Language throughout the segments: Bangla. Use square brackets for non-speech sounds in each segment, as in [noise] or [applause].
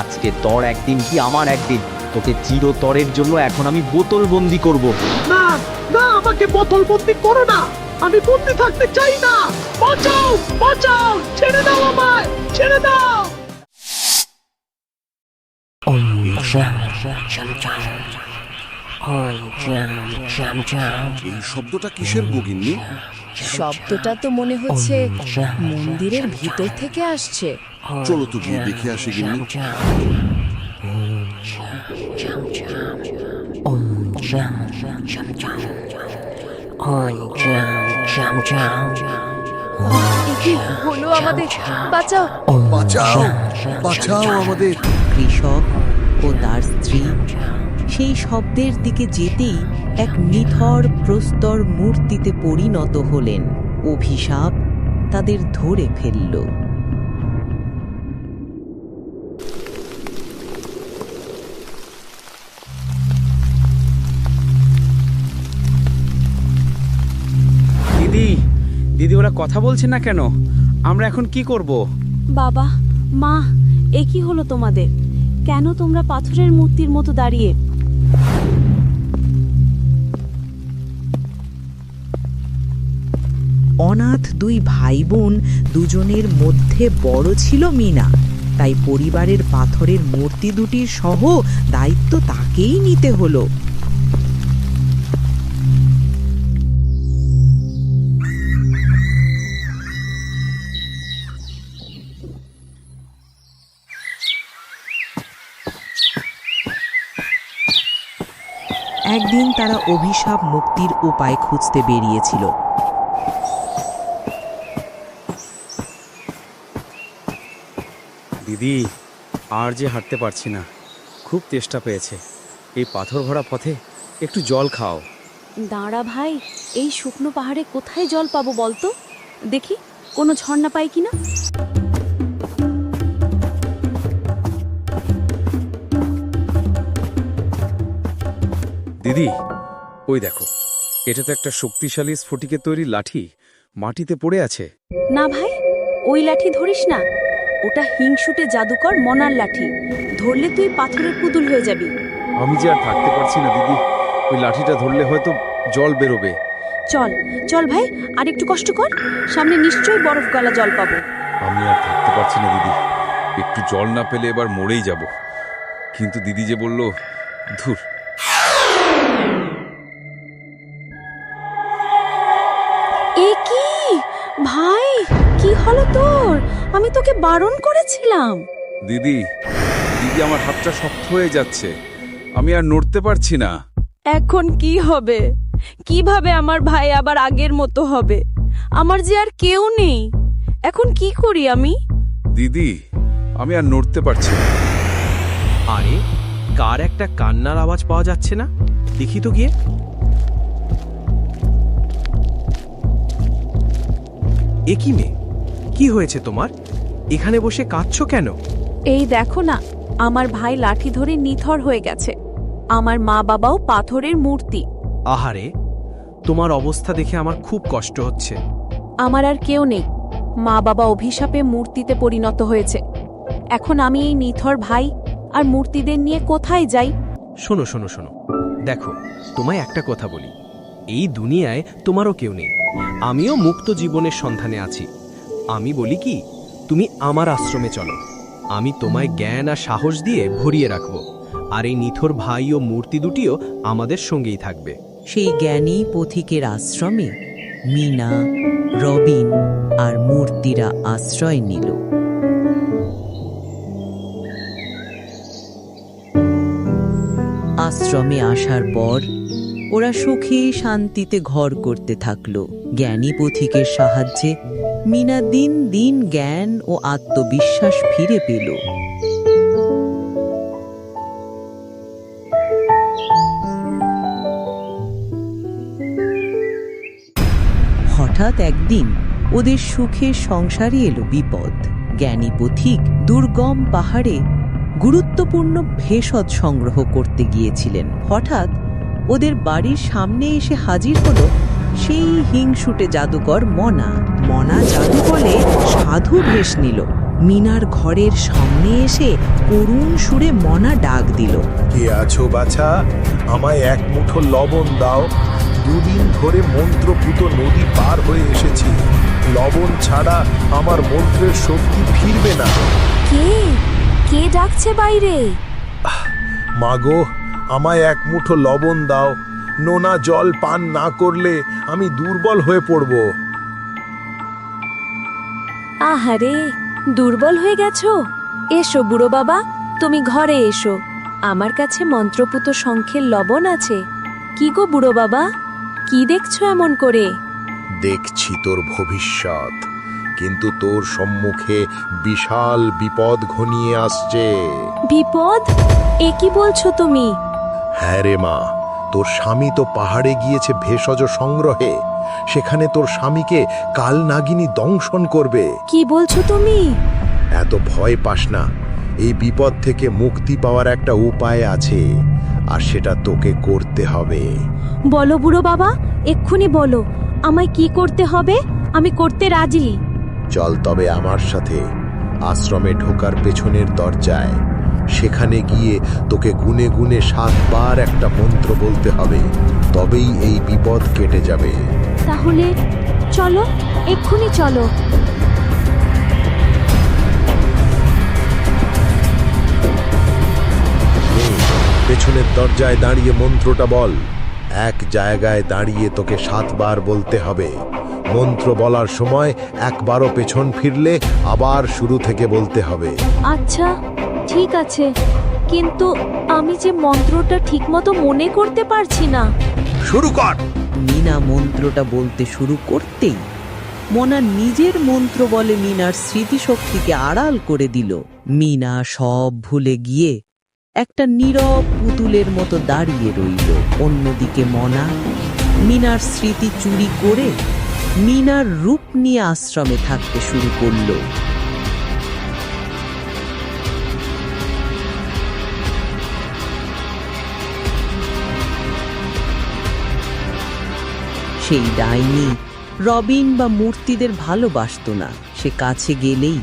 আজকে তোর একদিন কি আমার একদিন? তোকে চিরতরের জন্য এখন আমি বোতল বন্দি করব। না না আমাকে বোতল বন্দি করো না। আমি বন্দি থাকতে চাই না। বাঁচাও বাঁচাও ছেড়ে দাও আমায় ছেড়ে দাও. এই শব্দটা কিসের গগিন্নি শব্দটা তো মনে হচ্ছে মন্দিরের ভিতর থেকে আসছে। চলো তো গিয়ে দেখে আসি গিন্নি। হলো আমাদের? বাঁচাও। বাঁচাও বাঁচাও আমাদের। কৃষক ও তার স্ত্রী সেই শব্দের দিকে যেতেই এক নিথর প্রস্তর মূর্তিতে পরিণত হলেন। অভিশাপ তাদের ধরে ফেলল। দিদি দিদি ওরা কথা বলছে না কেন? আমরা এখন কি করব? বাবা মা এ কি হলো তোমাদের? কেন তোমরা পাথরের মূর্তির মতো দাঁড়িয়ে অনাথ দুই ভাই বোন দুজনের মধ্যে বড় ছিল মিনা। তাই পরিবারের পাথরের মূর্তি দুটির সহ দায়িত্ব তাকেই নিতে হলো। একদিন তারা অভিশাপ মুক্তির উপায় খুঁজতে বেরিয়েছিল। দিদি আর যে হাঁটতে পারছি না। খুব তেষ্টা পেয়েছে। এই পাথর ভরা পথে একটু জল খাও। দাঁড়া ভাই এই শুকনো পাহাড়ে কোথায় জল পাবো বলতো? দেখি কোনো ঝর্ণা পাই কিনা? দিদি ওই দেখো এটা তো একটা শক্তিশালী স্ফটিকের তৈরি লাঠি মাটিতে পড়ে আছে। না ভাই ওই লাঠি ধরিস না। ওটা হিংসুটে জাদুকর মনার লাঠি। ধরলে তুই পাথরের পুতুল হয়ে যাবি। আমি যে আর থাকতে পারছি না দিদি ওই লাঠিটা ধরলে হয়তো জল বেরোবে। চল চল ভাই আর একটু কষ্ট কর সামনে নিশ্চয়ই বরফ গলা জল পাবো। আমি আর থাকতে পারছি না দিদি একটু জল না পেলে এবার মরেই যাব। কিন্তু দিদি যে বলল ধুর ভাই কি হলো তোর? আমি তোকে বারণ করেছিলাম। দিদি দিদি আমার হাতটা শক্ত হয়ে যাচ্ছে। আমি আর নড়তে পারছি না। এখন কি হবে? কীভাবে আমার ভাই আবার আগের মতো হবে? আমার যে আর কেউ নেই। এখন কি করি আমি? দিদি আমি আর নড়তে পারছি না। আরে কার একটা কান্নার আওয়াজ পাওয়া যাচ্ছে না? দেখি তো গিয়ে। এ কি মেয়ে? কি হয়েছে তোমার? এখানে বসে কাঁদছো কেন? এই দেখো না আমার ভাই লাঠি ধরে নিথর হয়ে গেছে। আমার মা বাবাও পাথরের মূর্তি। আহারে তোমার অবস্থা দেখে আমার খুব কষ্ট হচ্ছে। আমার আর কেউ নেই। মা বাবা অভিশাপে মূর্তিতে পরিণত হয়েছে। এখন আমি এই নিথর ভাই আর মূর্তিদের নিয়ে কোথায় যাই? শোনো শোনো শোনো। দেখো তোমায় একটা কথা বলি। এই দুনিয়ায় তোমারও কেউ নেই। আমিও মুক্ত জীবনের সন্ধানে আছি। আমি বলি কি, তুমি আমার আশ্রমে চলো। আমি তোমায় জ্ঞান আর সাহস দিয়ে ভরিয়ে রাখব। আর এই নিথর ভাই ও মূর্তি দুটিও আমাদের সঙ্গেই থাকবে। সেই জ্ঞানী পথিকের আশ্রমে মিনা, রবিন আর মূর্তিরা আশ্রয় নিল। আশ্রমে আসার পর ওরা সুখে শান্তিতে ঘর করতে থাকল। জ্ঞানী পথিকের সাহায্যে মিনা দিন দিন জ্ঞান ও আত্মবিশ্বাস ফিরে পেল। হঠাৎ একদিন ওদের সুখের সংসারে এলো বিপদ। জ্ঞানী পথিক দুর্গম পাহাড়ে গুরুত্বপূর্ণ ভেষজ সংগ্রহ করতে গিয়েছিলেন। হঠাৎ ওদের বাড়ির সামনে এসে হাজির হলো সেই হিংসুটে জাদুকর মনা। মনা জাদু বলে সাধু ভেষ নিল। মিনার ঘরের সামনে এসে করুণ সুরে মনা ডাক দিল। কে আছো বাছা? আমায় এক মুঠো লবণ দাও। দুদিন ধরে মন্ত্রপুত নদী পার হয়ে এসেছি। লবণ ছাড়া আমার মন্ত্রের শক্তি ফিরবে না। কে? কে ডাকছে বাইরে? মাগো আমায় এক মুঠো লবণ দাও। নোনা জল পান না করলে আমি দুর্বল হয়ে পড়ব। আহারে দুর্বল হয়ে গেছো? এসো বুড়ো বাবা তুমি ঘরে এসো। আমার কাছে মন্ত্রপুত শঙ্খের লবণ আছে। কি গো বুড়ো বাবা? কি দেখছ এমন করে? দেখছি তোর ভবিষ্যৎ কিন্তু তোর সম্মুখে বিশাল বিপদ ঘনিয়ে আসছে। বিপদ? এ কি বলছো তুমি? হ্যাঁ রে মা তোর স্বামী তো পাহাড়ে গিয়েছে ভেষজ সংগ্রহে। সেখানে তোর স্বামীকে কাল নাগিনী দংশন করবে। কি বলছো তুমি? এত ভয় পাস না। এই বিপদ থেকে মুক্তি পাওয়ার একটা উপায় আছে আর সেটা তোকে করতে হবে। বলো বুড়ো বাবা এক্ষুনি বলো আমায় কি করতে হবে? আমি করতে রাজি। চল তবে আমার সাথে আশ্রমে ঢোকার পেছনের দরজায়। সেখানে গিয়ে তোকে গুনে গুনে সাতবার একটা মন্ত্র বলতে হবে তবেই এই বিপদ কেটে যাবে। তাহলে চলো এক্ষুনি চলো। পেছনের দরজায় দাঁড়িয়ে মন্ত্রটা বল। এক জায়গায় দাঁড়িয়ে তোকে সাতবার বলতে হবে। মন্ত্র বলার সময় একবারও পেছন ফিরলে আবার শুরু থেকে বলতে হবে। আচ্ছা ঠিক আছে কিন্তু আমি যে মন্ত্রটা ঠিকমতো মনে করতে পারছি না। শুরু কর। মিনা মন্ত্রটা বলতে শুরু করতেই মনা নিজের মন্ত্র বলে মিনার স্মৃতিশক্তিকে আড়াল করে দিল। মিনা সব ভুলে গিয়ে একটা নীরব পুতুলের মতো দাঁড়িয়ে রইল। অন্যদিকে মনা মিনার স্মৃতি চুরি করে মিনার রূপ নিয়ে আশ্রমে থাকতে শুরু করল। সেই ডাইনি। রবিন বা মূর্তিদের ভালোবাসতো না। সে কাছে গেলেই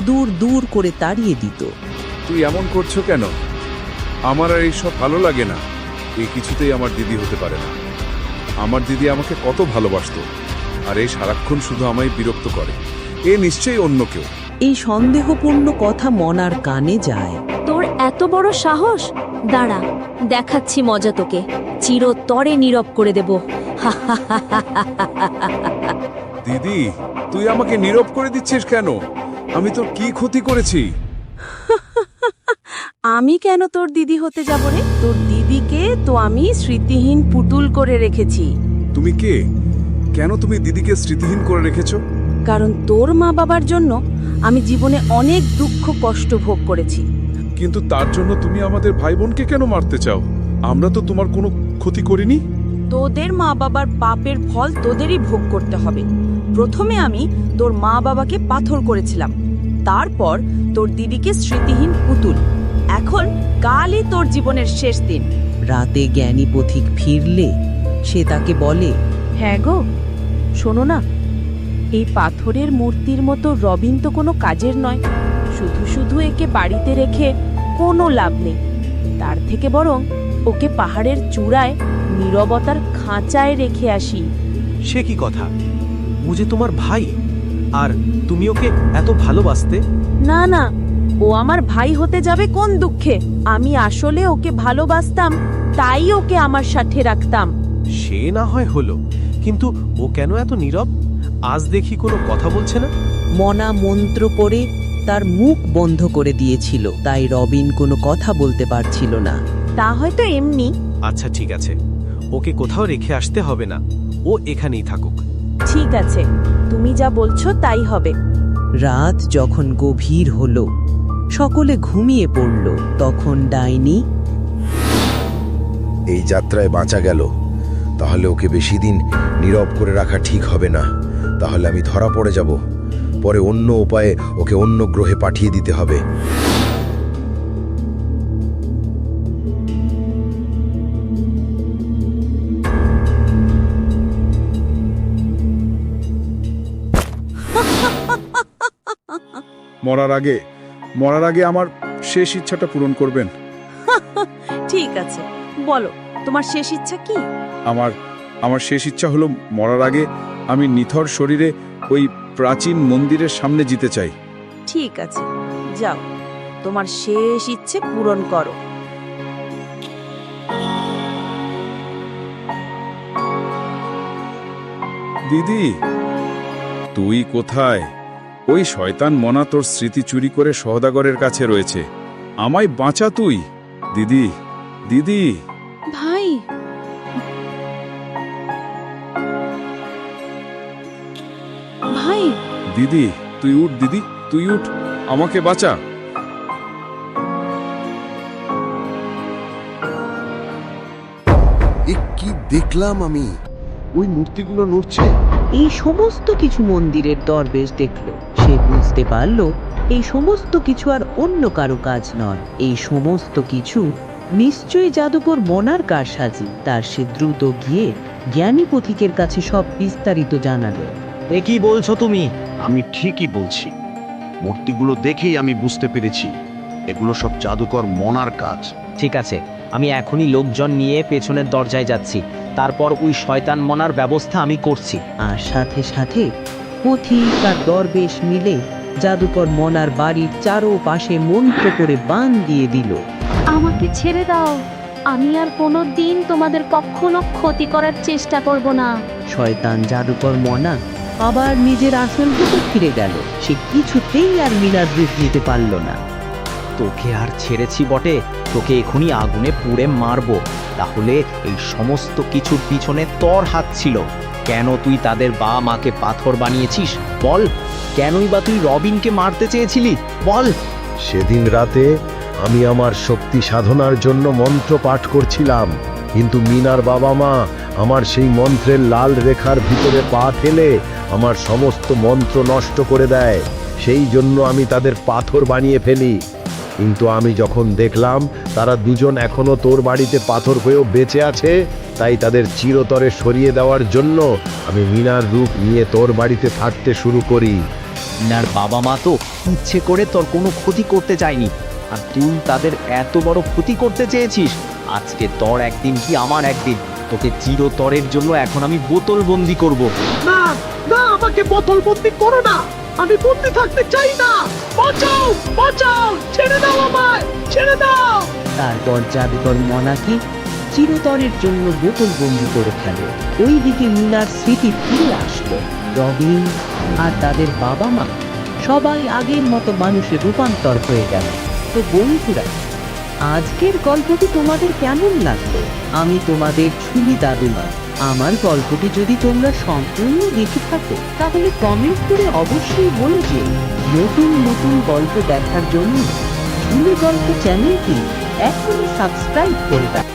দূর দূর করে তাড়িয়ে দিত। তুই এমন করছ কেন? আমার আর এইসব ভালো লাগে না। এই কিছুতেই আমার দিদি হতে পারে না। আমার দিদি আমাকে কত ভালোবাসতো। আর এই সারাক্ষণ শুধু আমায় বিরক্ত করে। এ নিশ্চয়ই অন্য কেউ। এই সন্দেহপূর্ণ কথা মনার কানে যায়। এত বড় সাহস? দাঁড়া দেখাচ্ছি মজা তোকে। চিরতরে নীরব করে দেব। [laughs] দিদি তুই আমাকে নীরব করে দিচ্ছিস কেন? আমি তোর কি ক্ষতি করেছি? [laughs] আমি কেন তোর দিদি হতে যাব রে? তোর দিদিকে তো আমি স্মৃতিহীন পুতুল করে রেখেছি। তুমি কে? কেন তুমি দিদিকে স্মৃতিহীন করে রেখেছো? কারণ তোর মা বাবার জন্য আমি জীবনে অনেক দুঃখ কষ্ট ভোগ করেছি। কিন্তু তার জন্য তুমি আমাদের ভাই বোনকে কেন মারতে চাও? আমরা তো তোমার কোনো ক্ষতি করিনি। তোদের মা বাবার পাপের ফল তোদেরই ভোগ করতে হবে। প্রথমে আমি তোর মা বাবাকে পাথর করেছিলাম। তারপর তোর দিদিকে স্মৃতিহীন পুতুল। এখন কালই তোর জীবনের শেষ দিন। রাতে জ্ঞানী পথিক ফিরলে সে তাকে বলে হ্যাঁ গো শোনো না। এই পাথরের মূর্তির মতো রবিন তো কোনো কাজের নয়। শুধু শুধু একে বাড়িতে রেখে কোনো লাভ নেই। তার থেকে বরং ওকে পাহাড়ের চূড়ায় নীরবতার খাঁচায় রেখে আসি। সে কি কথা? ও যে তোমার ভাই। আর তুমি ওকে এত ভালোবাসতে? না না। ও আমার ভাই হতে যাবে কোন দুঃখে? আমি আসলে ওকে ভালোবাসতাম তাই ওকে আমার সাথে রাখতাম। সে না হয় হলো। কিন্তু ও কেন এত নীরব? আজ দেখি কোনো কথা বলছে না। মনা মন্ত্র পড়ে তার মুখ বন্ধ করে দিয়েছিল তাই রবিন কোনো কথা বলতে পারছিল না। তা হয়তো এমনি। আচ্ছা ঠিক আছে। ওকে কোথাও রেখে আসতে হবে না। ও এখানেই থাকুক। ঠিক আছে। তুমি যা বলছো তাই হবে। রাত যখন গভীর হলো সকলে ঘুমিয়ে পড়ল। তখন ডাইনি এই যাত্রায় বাঁচা গেল। তাহলে ওকে বেশি দিন নীরব করে রাখা ঠিক হবে না। তাহলে আমি ধরা পড়ে যাব। পরে অন্য উপায়ে ওকে অন্য গ্রহে পাঠিয়ে দিতে হবে। মরার আগে মরার আগে আমার শেষ ইচ্ছাটা পূরণ করবেন। ঠিক আছে বলো তোমার শেষ ইচ্ছা কি? আমার আমার শেষ ইচ্ছা হলো মরার আগে আমি নিথর শরীরে ওই প্রাচীন মন্দিরের সামনে যেতে চাই। ঠিক আছে যাও। তোমার শেষ ইচ্ছে পূরণ করো। দিদি তুই কোথায়? ওই শয়তান মনা তোর স্মৃতি চুরি করে সহদাগরের কাছে রয়েছে। আমায় বাঁচা তুই। দিদি দিদি। দিদি তুই উঠ দিদি তুই উঠ আমাকে বাঁচা। এ কি দেখলাম আমি? ওই মূর্তিগুলো নড়ছে? এই সমস্ত কিছু মন্দিরের দরবেশ দেখল। সে বুঝতে পারল এই সমস্ত কিছু আর অন্য কারও কাজ নয়। এই সমস্ত কিছু নিশ্চয়ই জাদুকর মনার কারসাজি। তার সে দ্রুত গিয়ে জ্ঞানী পথিকের কাছে সব বিস্তারিত জানালো এ কি বলছো তুমি। আমি ঠিকই বলছি। মূর্তিগুলো দেখেই আমি বুঝতে পেরেছি। এগুলো সব জাদুকর মনার কাজ। ঠিক আছে আমি এখনই লোকজন নিয়ে পেছনের দরজায় যাচ্ছি। তারপর ওই শয়তান মনার ব্যবস্থা আমি করছি। আর সাথে সাথে পথিক আর দরবেশ মিলে জাদুকর মনার বাড়ির চারোপাশে মন্ত্র করে বান দিয়ে দিল। আমাকে ছেড়ে দাও। আমি আর কোনো দিন তোমাদের কখনো ক্ষতি করার চেষ্টা করব না। শয়তান জাদুকর মনা আবার নিজের আসল রূপে ফিরে গেল। সে কিছুতেই আর মিনার রূপ নিতে পারল না। তোকে আর ছেড়েছি বটে তোকে এখনই আগুনে পুড়ে মারবো। তাহলে এই সমস্ত কিছুর পিছনে তোর হাত ছিল। কেন তুই তাদের বা মাকে পাথর বানিয়েছিস? বল কেনই বা তুই রবিনকে মারতে চেয়েছিলি? বল। সেদিন রাতে আমি আমার শক্তি সাধনার জন্য মন্ত্র পাঠ করছিলাম কিন্তু মিনার বাবা মা আমার সেই মন্ত্রের লাল রেখার ভিতরে পা ফেলে আমার সমস্ত মন্ত্র নষ্ট করে দেয় সেই জন্য আমি তাদের পাথর বানিয়ে ফেলি। কিন্তু আমি যখন দেখলাম তারা দুজন এখনও তোর বাড়িতে পাথর হয়েও বেঁচে আছে তাই তাদের চিরতরে সরিয়ে দেওয়ার জন্য আমি মিনার রূপ নিয়ে তোর বাড়িতে থাকতে শুরু করি। মিনার বাবা মা তো ইচ্ছে করে তোর কোনো ক্ষতি করতে চায়নি আর তুই তাদের এত বড় ক্ষতি করতে চেয়েছিস আজকে তোর একদিন কি আমার একদিন? তোকে চিরতরের জন্য এখন আমি বোতল বন্দি করব। না আমাকে বোতল বন্দি করো না। আমি বন্দি থাকতে চাই না। বাঁচাও বাঁচাও, ছেড়ে দাও আমায়, ছেড়ে দাও। তারপর জাদুকর মনাকে চিরতরের জন্য বোতল বন্দি করে ফেলে। ওইদিকে মিনার স্মৃতি ফিরে আসলো। রবিন আর তাদের বাবা মা সবাই আগের মতো মানুষের রূপান্তর হয়ে গেল। তো বন্ধুরা আজকের গল্পটি তোমাদের কেমন লাগল? আমি তোমাদের ছুলি দাদুমা। আমার গল্পটি যদি তোমরা সম্পূর্ণ দেখে থাকো, তাহলে কমেন্ট করে অবশ্যই বলো যে নতুন নতুন গল্প দেখার জন্য ঝুলি গল্প চ্যানেলটি এখনই সাবস্ক্রাইব করে রাখো।